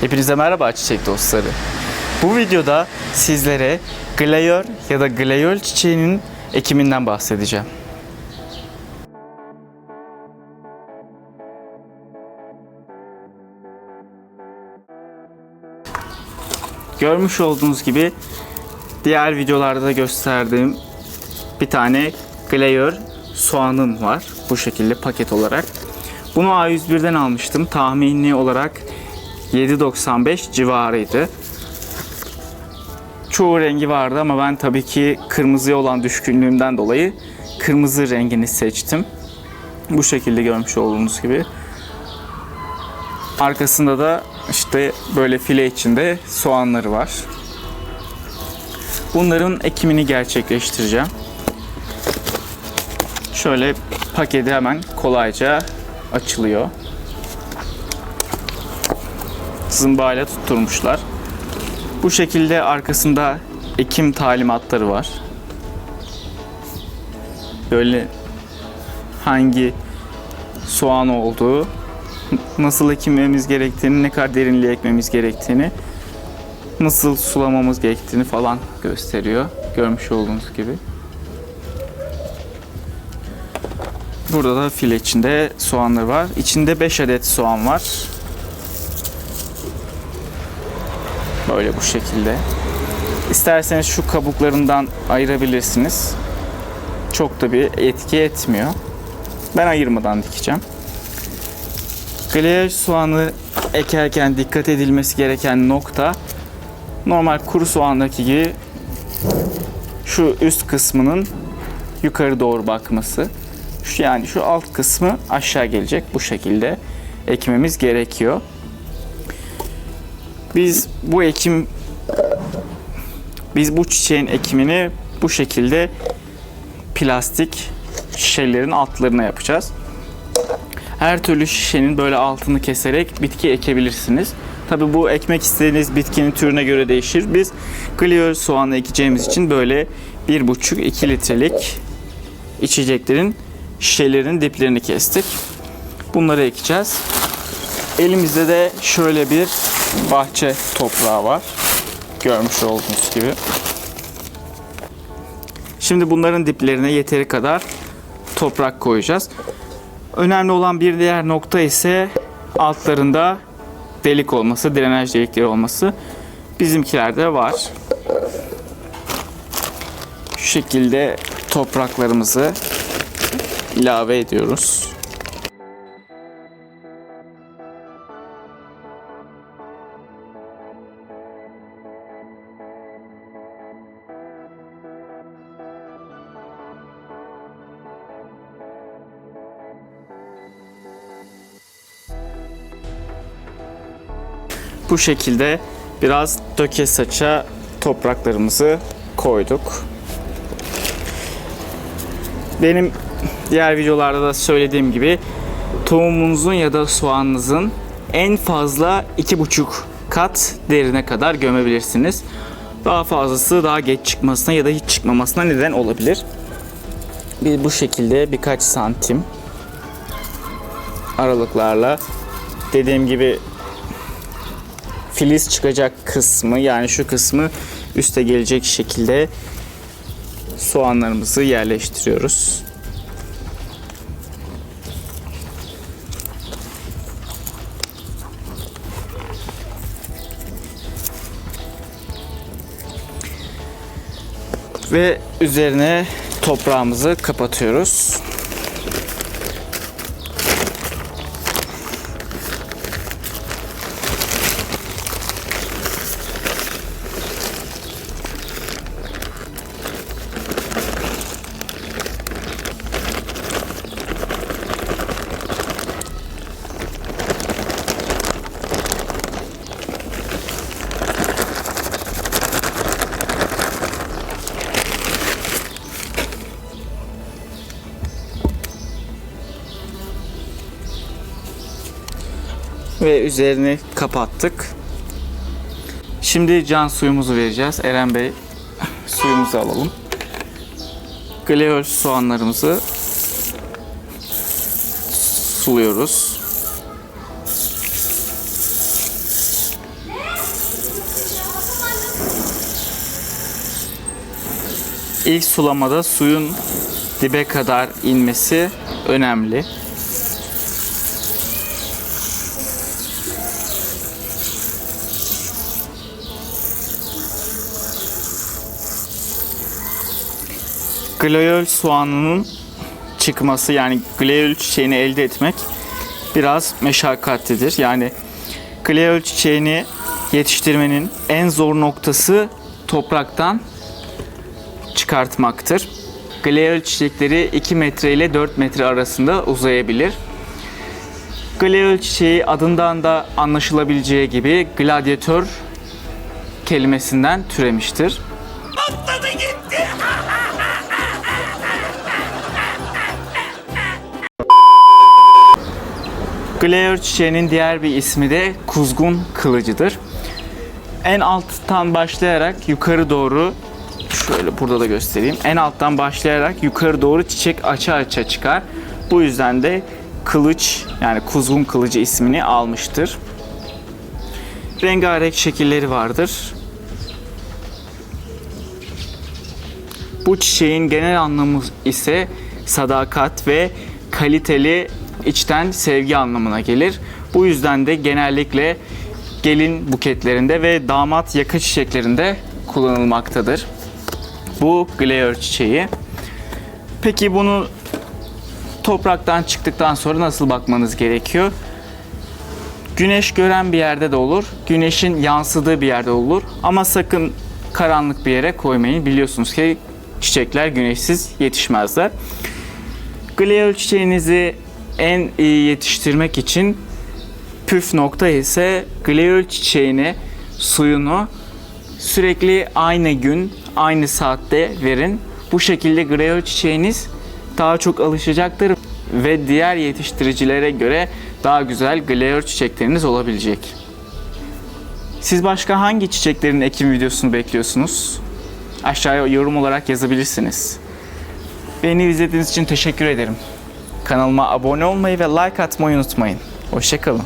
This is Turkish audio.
Hepinize merhaba çiçek dostları. Bu videoda sizlere glayor ya da glayol çiçeğinin ekiminden bahsedeceğim. Görmüş olduğunuz gibi diğer videolarda da gösterdiğim bir tane glayor soğanım var. Bu şekilde paket olarak. Bunu A101'den almıştım. Tahmini olarak 7.95 civarıydı. Çoğu rengi vardı ama ben tabii ki kırmızıya olan düşkünlüğümden dolayı kırmızı rengini seçtim. Bu şekilde görmüş olduğunuz gibi. Arkasında da işte böyle file içinde soğanları var. Bunların ekimini gerçekleştireceğim. Şöyle paketi hemen kolayca açılıyor. Zımbayla tutturmuşlar. Bu şekilde arkasında ekim talimatları var. Böyle hangi soğan olduğu, nasıl ekmemiz gerektiğini, ne kadar derinliğe ekmemiz gerektiğini, nasıl sulamamız gerektiğini falan gösteriyor. Görmüş olduğunuz gibi. Burada da file içinde soğanları var. İçinde 5 adet soğan var. Böyle bu şekilde. İsterseniz şu kabuklarından ayırabilirsiniz. Çok da bir etki etmiyor. Ben ayırmadan dikeceğim. Gleyaj soğanı ekerken dikkat edilmesi gereken nokta normal kuru soğandaki gibi şu üst kısmının yukarı doğru bakması. Şu yani şu alt kısmı aşağı gelecek bu şekilde ekmemiz gerekiyor. Biz bu ekim biz bu çiçeğin ekimini bu şekilde plastik şişelerin altlarına yapacağız. Her türlü şişenin böyle altını keserek bitki ekebilirsiniz. Tabi bu ekmek istediğiniz bitkinin türüne göre değişir. Biz Clio soğanı ekeceğimiz için böyle 1,5-2 litrelik içeceklerin şişelerin diplerini kestik. Bunları ekeceğiz. Elimizde de şöyle bir bahçe toprağı var. Görmüş olduğunuz gibi. Şimdi bunların diplerine yeteri kadar toprak koyacağız. Önemli olan bir diğer nokta ise altlarında delik olması, drenaj delikleri olması. Bizimkilerde var. Şu şekilde topraklarımızı ilave ediyoruz. Bu şekilde biraz döke saça topraklarımızı koyduk. Benim diğer videolarda da söylediğim gibi tohumunuzun ya da soğanınızın en fazla 2,5 kat derine kadar gömebilirsiniz. Daha fazlası daha geç çıkmasına ya da hiç çıkmamasına neden olabilir. Biz bu şekilde birkaç santim aralıklarla dediğim gibi filiz çıkacak kısmı yani şu kısmı üste gelecek şekilde soğanlarımızı yerleştiriyoruz. Ve üzerine toprağımızı kapatıyoruz. ve üzerini kapattık. Şimdi can suyumuzu vereceğiz. Eren Bey suyumuzu alalım. Gleol soğanlarımızı suluyoruz. İlk sulamada suyun dibe kadar inmesi önemli. Glayol soğanının çıkması yani glayol çiçeğini elde etmek biraz meşakkatlidir. Yani glayol çiçeğini yetiştirmenin en zor noktası topraktan çıkartmaktır. Glayol çiçekleri 2 metre ile 4 metre arasında uzayabilir. Glayol çiçeği adından da anlaşılabileceği gibi gladyatör kelimesinden türemiştir. Glayor çiçeğinin diğer bir ismi de kuzgun kılıcıdır. En alttan başlayarak yukarı doğru şöyle burada da göstereyim. En alttan başlayarak yukarı doğru çiçek aça aça çıkar. Bu yüzden de kılıç yani kuzgun kılıcı ismini almıştır. Rengarenk şekilleri vardır. Bu çiçeğin genel anlamı ise sadakat ve kaliteli içten sevgi anlamına gelir. Bu yüzden de genellikle gelin buketlerinde ve damat yaka çiçeklerinde kullanılmaktadır. Bu glayor çiçeği. Peki bunu topraktan çıktıktan sonra nasıl bakmanız gerekiyor? Güneş gören bir yerde de olur, güneşin yansıdığı bir yerde olur. Ama sakın karanlık bir yere koymayın. Biliyorsunuz ki çiçekler güneşsiz yetişmezler. Glayor çiçeğinizi en iyi yetiştirmek için püf nokta ise glayor çiçeğini, suyunu sürekli aynı gün, aynı saatte verin. Bu şekilde glayor çiçeğiniz daha çok alışacaktır ve diğer yetiştiricilere göre daha güzel glayor çiçekleriniz olabilecek. Siz başka hangi çiçeklerin ekim videosunu bekliyorsunuz? Aşağıya yorum olarak yazabilirsiniz. Beni izlediğiniz için teşekkür ederim. Kanalıma abone olmayı ve like atmayı unutmayın. Hoşçakalın.